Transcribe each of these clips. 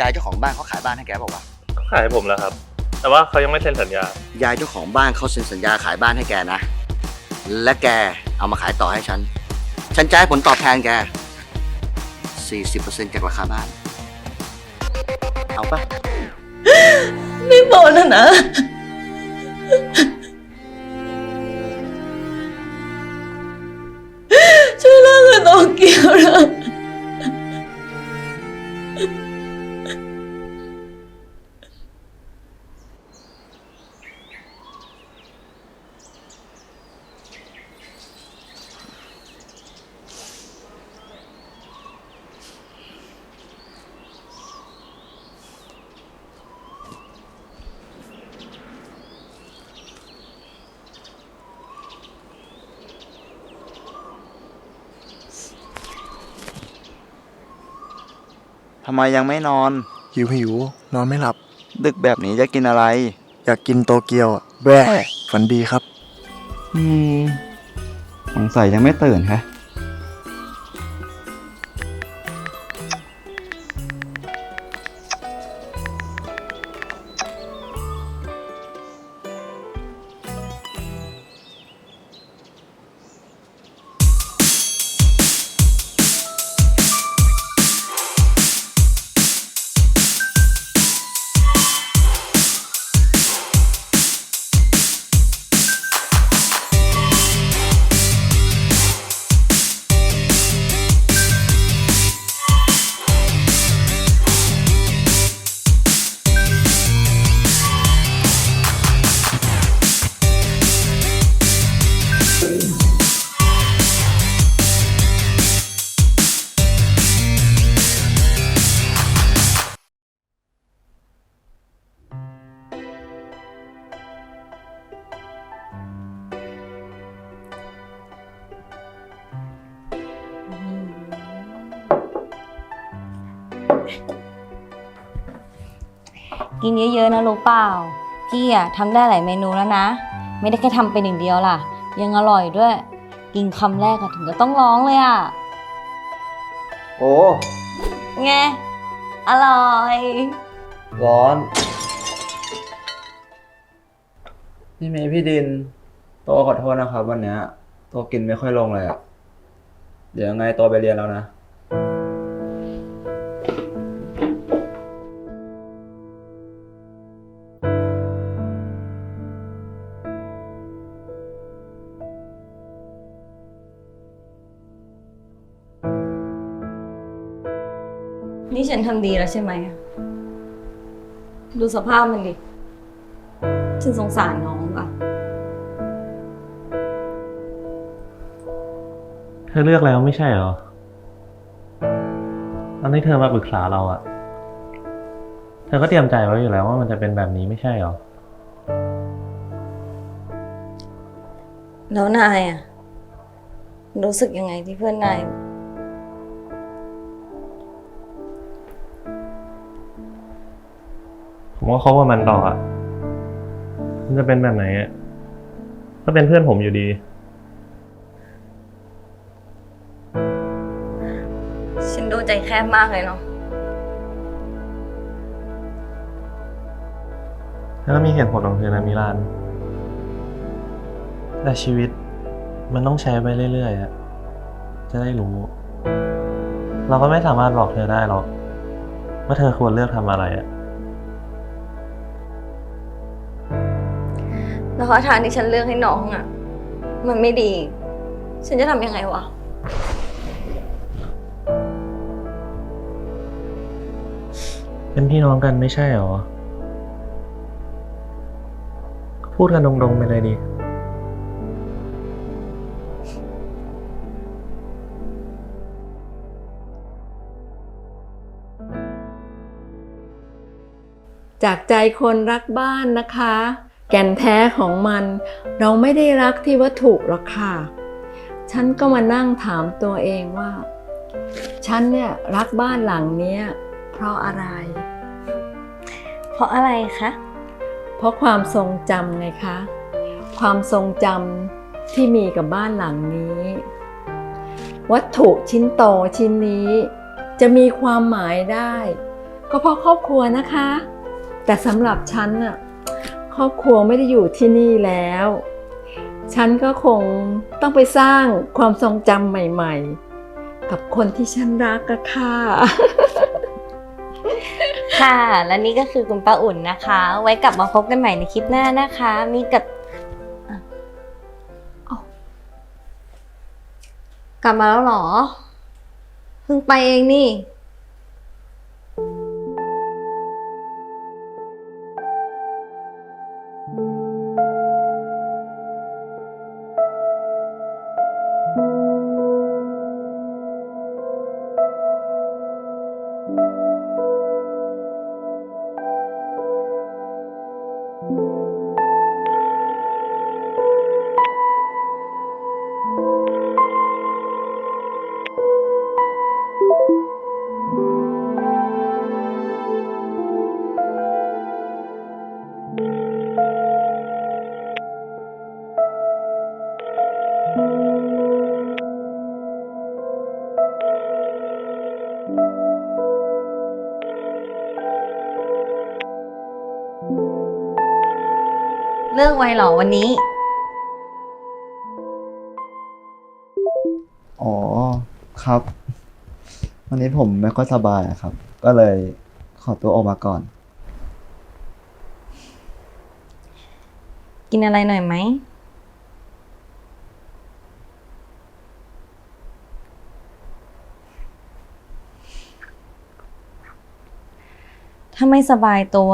ยายเจ้าของบ้านเขาขายบ้านให้แกบอกว่าวะเขาขายให้ผมแล้วครับ แต่ว่าเขายังไม่เซ็นสัญญา ยายเจ้าของบ้านเขาเซ็นสัญญาขายบ้านให้แกนะ และแกเอามาขายต่อให้ฉัน ฉันจะให้ผลตอบแทนแก 40%จากราคาบ้าน เอาปะไม่บอกแล้วนะ ช่วยเลิกกับโตเกียวนะ ทำไมยังไม่นอน หิวหิวนอนไม่หลับ ดึกแบบนี้จะกินอะไร อยากกินโตเกียวอะแบ่ฝันดีครับ อืมสงสัยยังไม่ตื่นฮะ กินเยอะๆนะรู้เปล่า พี่อะทำได้หลายเมนูแล้วนะ ไม่ได้แค่ทำเป็นอย่างเดียวล่ะ ยังอร่อยด้วย กินคำแรกอะถึงก็ต้องร้องเลยอะโอ้ ไง อร่อย ร้อน พี่เมย์พี่ดิน โตขอโทษนะครับวันเนี้ยโตกินไม่ค่อยลงเลยอะเดี๋ยวยังไงโตไปเรียนแล้วนะ นี่ฉันทำดีแล้วใช่ไหม ดูสภาพมันดิ ฉันสงสารน้องอะเธอเลือกแล้วไม่ใช่เหรอตอนที่เธอมาปรึกษาเราอะเธอก็เตรียมใจไว้อยู่แล้วว่ามันจะเป็นแบบนี้ไม่ใช่เหรอ แล้วนายอะรู้สึกยังไงที่เพื่อนนาย ผมก็คบกับมันต่ออะมันจะเป็นแบบไหนอะก็เป็นเพื่อนผมอยู่ดี ฉันดูใจแคบมากเลยเนาะ แล้วก็มีเหตุผลของเธอนะมิลาน แต่ชีวิตมันต้องใช้ไปเรื่อยๆอะจะได้รู้ เราก็ไม่สามารถบอกเธอได้หรอก ว่าเธอควรเลือกทำอะไรอะ แล้วข้อทางที่ฉันเลือกให้น้องอะมันไม่ดี ฉันจะทำยังไงวะ เป็นพี่น้องกันไม่ใช่หรอ พูดกันตรงๆไปเลยดิ จากใจคนรักบ้านนะคะ แก่นแท้ของมัน เราไม่ได้รักที่วัตถุหรอกค่ะ ฉันก็มานั่งถามตัวเองว่า ฉันเนี่ยรักบ้านหลังเนี้ยเพราะอะไร เพราะอะไรคะ เพราะความทรงจำไงคะ ความทรงจำที่มีกับบ้านหลังนี้ วัตถุชิ้นโตชิ้นนี้ จะมีความหมายได้ ก็เพราะครอบครัวนะคะ แต่สำหรับฉันน่ะ ครอบครัวไม่ได้อยู่ที่นี่แล้ว ฉันก็คงต้องไปสร้างความทรงจำใหม่ๆ กับคนที่ฉันรักอะค่ะ ค่ะ และนี่ก็คือคุณป้าอุ่นนะคะ ไว้กลับมาพบกันใหม่ในคลิปหน้านะคะ มีกับกลับมาแล้วเหรอ เพิ่งไปเองนี่ เลิกไวเหรอวันนี้ อ๋อครับ วันนี้ผมไม่ค่อยสบายอะครับ ก็เลยขอตัวออกมาก่อน กินอะไรหน่อยไหม ถ้าไม่สบายตัว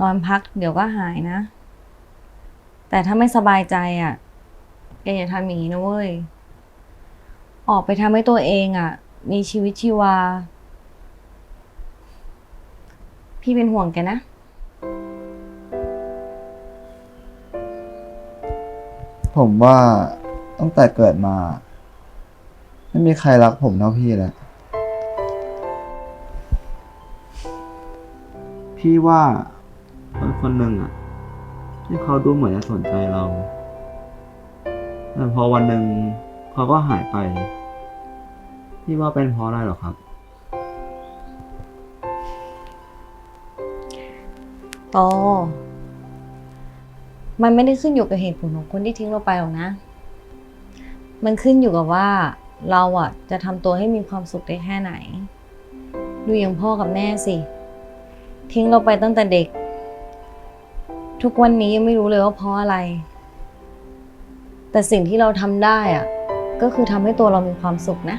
นอนพักเดี๋ยวก็หายนะ แต่ถ้าไม่สบายใจอะแกอย่าทำอย่างนี้นะเว้ย ออกไปทำให้ตัวเองอะ มีชีวิตชีวา พี่เป็นห่วงแกนะ ผมว่าตั้งแต่เกิดมา ไม่มีใครรักผมเท่าพี่แล้ว พี่ว่าคนคนหนึ่งอะ ที่เขาดูเหมือนจะสนใจเรา แต่พอวันหนึ่งเขาก็หายไปพี่ว่าเป็นเพราะอะไรหรอครับ โต มันไม่ได้ขึ้นอยู่กับเหตุผลของคนที่ทิ้งเราไปหรอกนะ มันขึ้นอยู่กับว่าเราอะ จะทำตัวให้มีความสุขได้แค่ไหน ดูอย่างพ่อกับแม่สิ ทิ้งเราไปตั้งแต่เด็ก ทุกวันนี้ยังไม่รู้เลยว่าเพราะอะไร แต่สิ่งที่เราทำได้อะก็คือทำให้ตัวเรามีความสุขนะ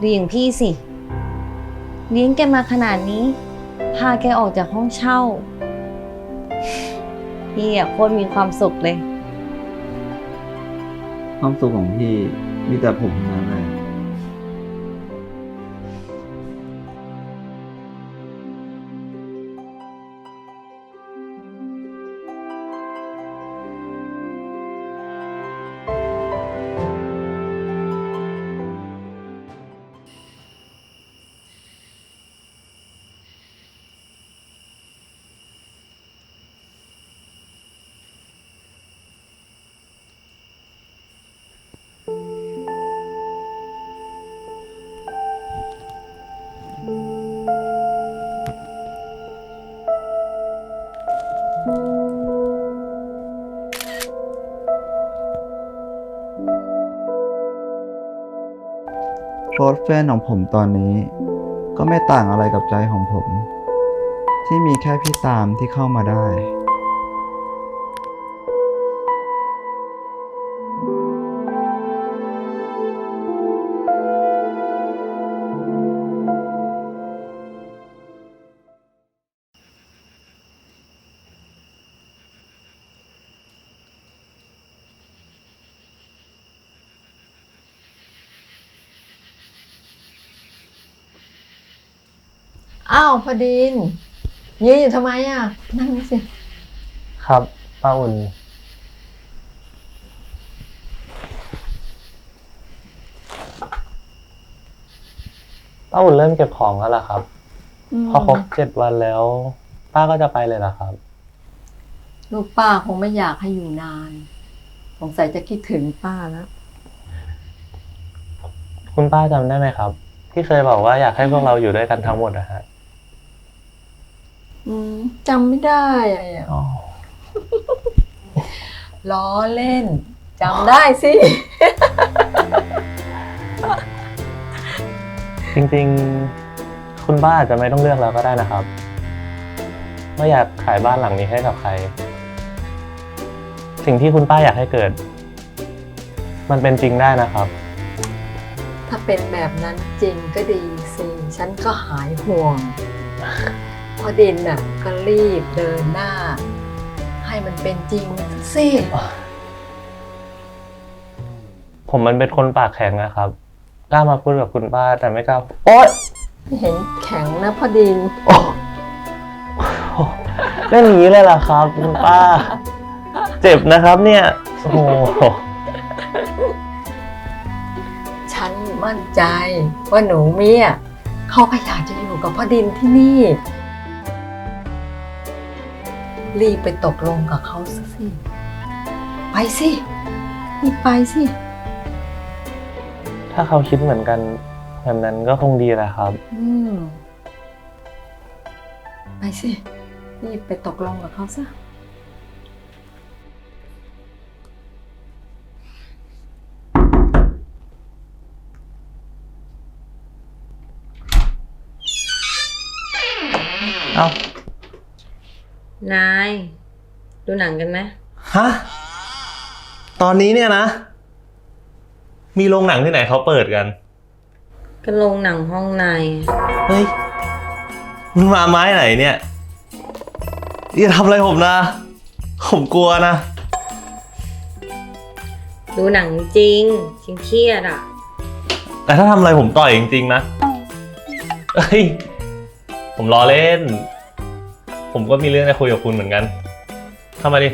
ดูอย่างพี่สิ เลี้ยงแกมาขนาดนี้ พาแกออกจากห้องเช่า พี่อะโคตรมีความสุขเลย ความสุขของพี่มีแต่ผมทั้งนั้นเลย โค้ดแฟนของผมตอนนี้ ก็ไม่ต่างอะไรกับใจของผม ที่มีแค่พี่ตามที่เข้ามาได้ พอดินยืนอยู่ทำไมอะ นั่งสิ ครับป้าอุ่น ป้าอุ่นเริ่มเก็บของแล้วล่ะครับ พอครบเจ็ดวันแล้ว ป้าก็จะไปเลยล่ะครับ ลูกป้าคงไม่อยากให้อยู่นาน สงสัยจะคิดถึงป้าแล้ว คุณป้าจำได้ไหมครับ ที่เคยบอกว่าอยากให้พวกเราอยู่ด้วยกันทั้งหมดนะฮะอืม จำไม่ได้อะอ๋อล้อเล่นจำได้สิ จริงๆ คุณป้าอาจจะไม่ต้องเลือกแล้วก็ได้นะครับว่าอยากขายบ้านหลังนี้ให้กับใคร สิ่งที่คุณป้าอยากให้เกิด มันเป็นจริงได้นะครับ ถ้าเป็นแบบนั้นจริงก็ดีสิ ฉันก็หายห่วง พอดินน่ะก็รีบเดินหน้า ให้มันเป็นจริงสิผมมันเป็นคนปากแข็งนะครับ กล้ามาพูดกับคุณป้าแต่ไม่กล้า โอ๊ยไม่เห็นแข็งนะพอดิน โอ้โหเล่นอย่างนี้เลยเหรอครับ คุณป้า เจ็บนะครับเนี่ย โอ้โหฉันมั่นใจว่าหนูเมียเขาก็อยากจะอยู่กับพ่อดินที่นี่ รีบไปตกลงกับเขาซะสิ ไปสิรีบไปสิ ถ้าเขาคิดเหมือนกันแบบนั้นก็คงดีแหละครับ อืม ไปสิรีบไปตกลงกับเขาซะ เอ้า นาย ดูหนังกันไหมฮะ ตอนนี้เนี่ยนะ มีโรงหนังที่ไหนเขาเปิดกัน ก็ลงหนังห้องในเฮ้ย มันมาไม้ไหนเนี่ย อย่าทำอะไรผมนะ ผมกลัวนะ ดูหนังจริงฉันเครียดอะ แต่ถ้าทำอะไรผมต่อยจริงๆนะ เฮ้ย ผมล้อเล่น ผมก็มีเรื่องจะคุยกับคุณเหมือนกัน เข้ามาดิ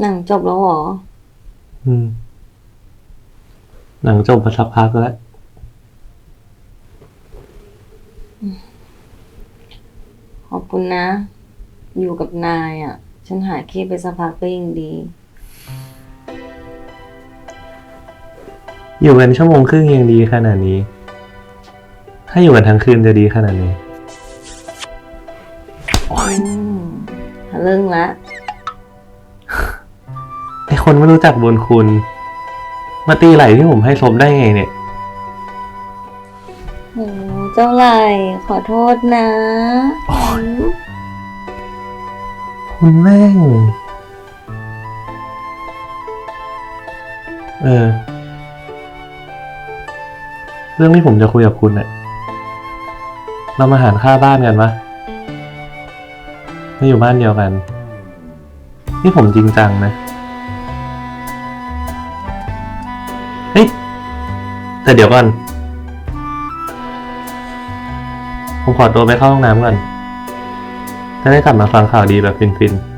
หนังจบแล้วเหรอ อืม หนังจบมาสักพักแล้ว ขอบคุณนะ อยู่กับนายอะ ฉันหายเครียดไปสักพักก็ยังดี อยู่กันชั่วโมงครึ่งยังดีขนาดนี้ ถ้าอยู่กันทั้งคืนจะดีขนาดไหนอืมทะลึ่งละไอ คนไม่รู้จักบุญคุณ มาตีไหลที่ผมให้ซบได้ไงเนี่ย โอ้เจ้าไหลขอโทษนะ คุณแม่ง เออ เรื่องที่ผมจะคุยกับคุณเนี่ยเรามาหารค่าบ้านกันปะไม่อยู่บ้านเดียวกัน นี่ผมจริงจังนะ แต่เดี๋ยวก่อน ผมขอตัวไปเข้าห้องน้ำก่อน จะได้กลับมาฟังข่าวดีแบบฟินๆ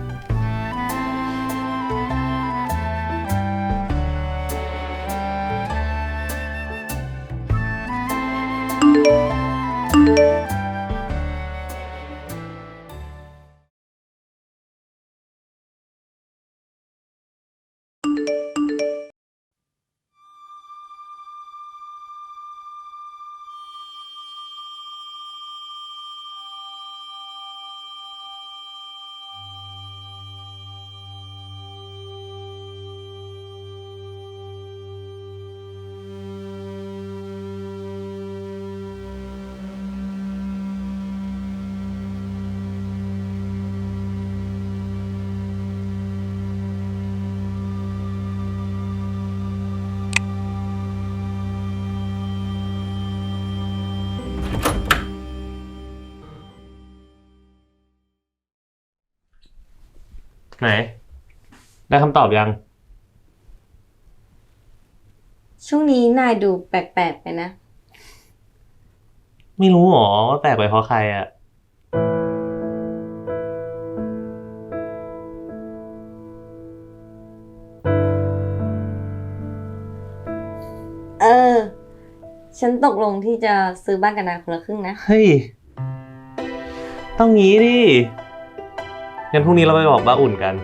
ไหน ได้คำตอบยัง ช่วงนี้นายดูแปลกๆไปนะ ไม่รู้หรอว่าแปลกไปเพราะใครอะเออ ฉันตกลงที่จะซื้อบ้านกันนายคนละครึ่งนะ เฮ้ย ต้องงี้ดิ งั้นพรุ่งนี้เราไปบอกบ้าอุ่นกัน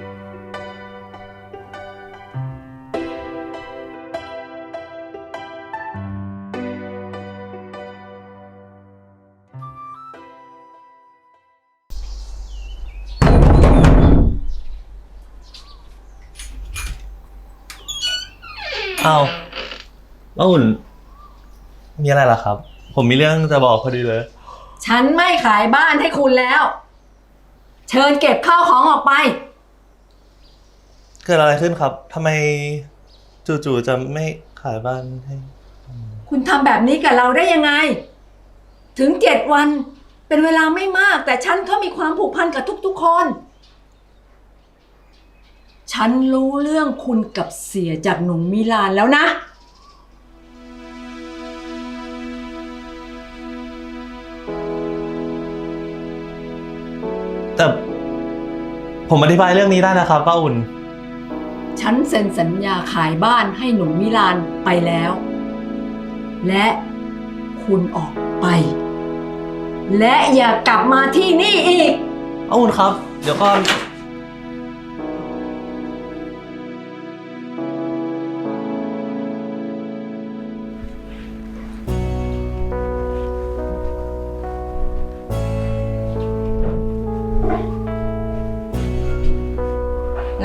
เอาบ้าอุ่น มีอะไรล่ะครับ ผมมีเรื่องจะบอกพอดีเลย ฉันไม่ขายบ้านให้คุณแล้ว เชิญเก็บข้าวของออกไป เกิดอะไรขึ้นครับทำไมจู่ๆจะไม่ขายบ้านให้ คุณทำแบบนี้กับเราได้ยังไง ถึงเจ็ดวันเป็นเวลาไม่มาก แต่ฉันก็มีความผูกพันกับทุกๆคน ฉันรู้เรื่องคุณกับเสียจากหนุ่มมิลานแล้วนะ ผมอธิบายเรื่องนี้ได้นะครับป้าอุ่น ฉันเซ็นสัญญาขายบ้านให้หนุ่มมิลานไปแล้ว และคุณออกไป และอย่ากลับมาที่นี่อีก ป้าอุ่นครับ เดี๋ยวก่อน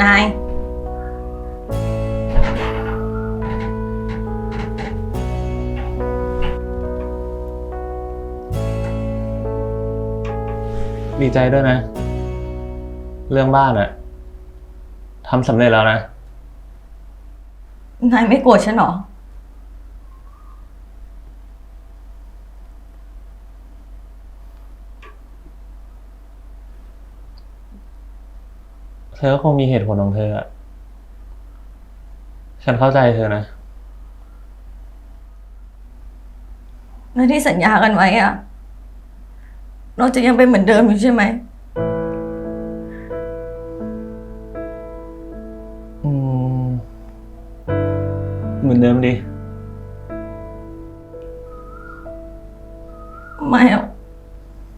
นาย ดีใจด้วยนะ เรื่องบ้านอะทำสำเร็จแล้วนะ นายไม่โกรธฉันเหรอ ธอก็คงมีเหตุผลของเธออะฉันเข้าใจเธอนะ แล้วที่สัญญากันไว้อะเราจะยังเป็นเหมือนเดิมอยู่ใช่ไหม อืม เหมือนเดิมดิ ไม่หรอก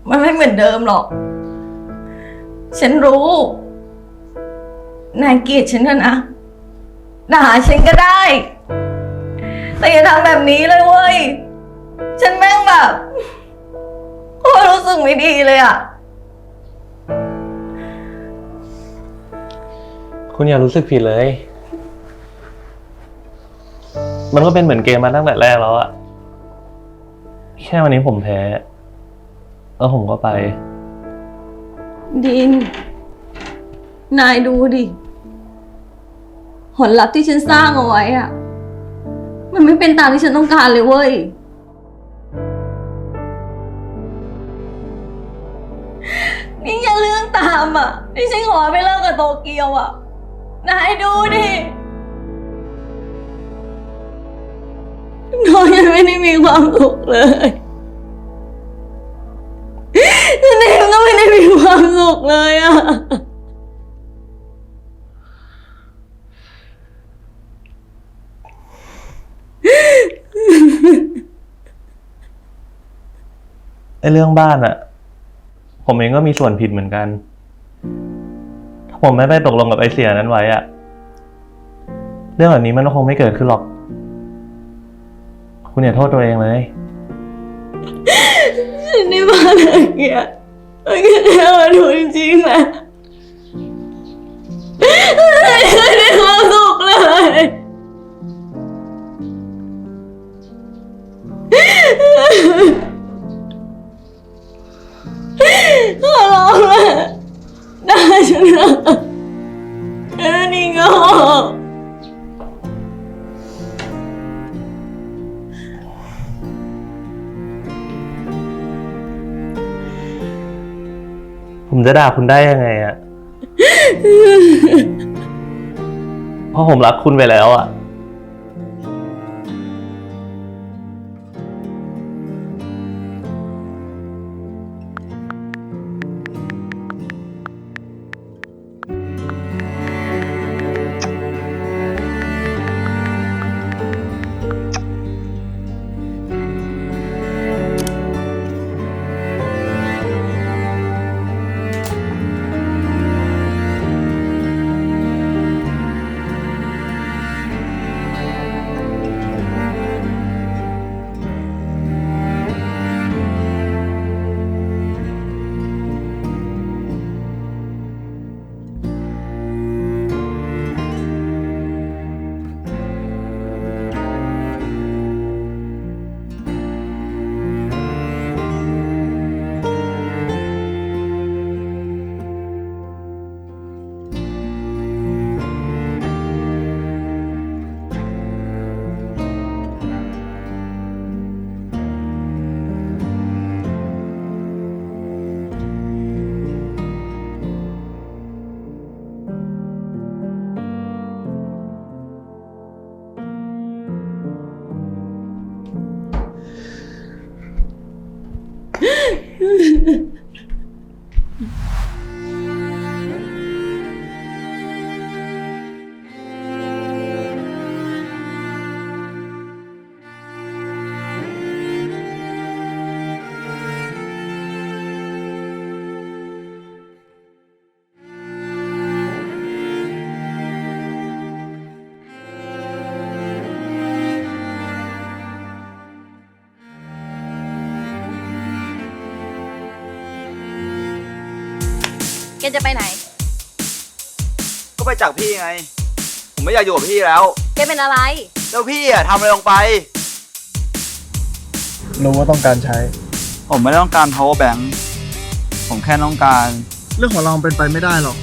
มันไม่เหมือนเดิมหรอก ฉันรู้ นายเกลียดฉันนะนะด่าฉันก็ได้ แต่อย่าทำแบบนี้เลยเว้ย ฉันแม่งแบบโคตรรู้สึกไม่ดีเลยอะคุณอย่ารู้สึกผิดเลย มันก็เป็นเหมือนเกมมาตั้งแต่แรกแล้วอะแค่วันนี้ผมแพ้ แล้วผมก็ไป ดิน นายดูดิ ผลลัพธ์ที่ฉันสร้างเอาไว้อะมันไม่เป็นตามที่ฉันต้องการเลยเว้ย นี่อยังเรื่องตามอะที่ฉันขอไปเลิกกับโตเกียวอะ นายดูดิน้องยังไม่ได้มีความสุขเลยฉันเองก็ไม่ได้มีความสุขเลยอะ อ้เรื่องบ้านอะผมเองก็มีส่วนผิดเหมือนกัน ถ้าผมไม่ไปตกลงกับไอเสียนั้นไว้อะเรื่องแบบนี้มันก็คงไม่เกิดขึ้นหรอก คุณอย่าโทษตัวเองเลย ฉันได้มาอะไรเงี้ยมันก็แค่มาดูจริงๆแหละไม่ได้ความสุขเลย จะด่าคุณได้ยังไงอะเพราะผมรักคุณไปแล้วอะ จะไปไหน ก็ไปจากพี่ไง ผมไม่อยากอยู่กับพี่แล้ว แกเป็นอะไร แล้วพี่อะทำอะไรลงไป รู้ว่าต้องการใช้ ผมไม่ได้ต้องการ power bank ผมแค่ต้องการ เรื่องของเราเป็นไปไม่ได้หรอก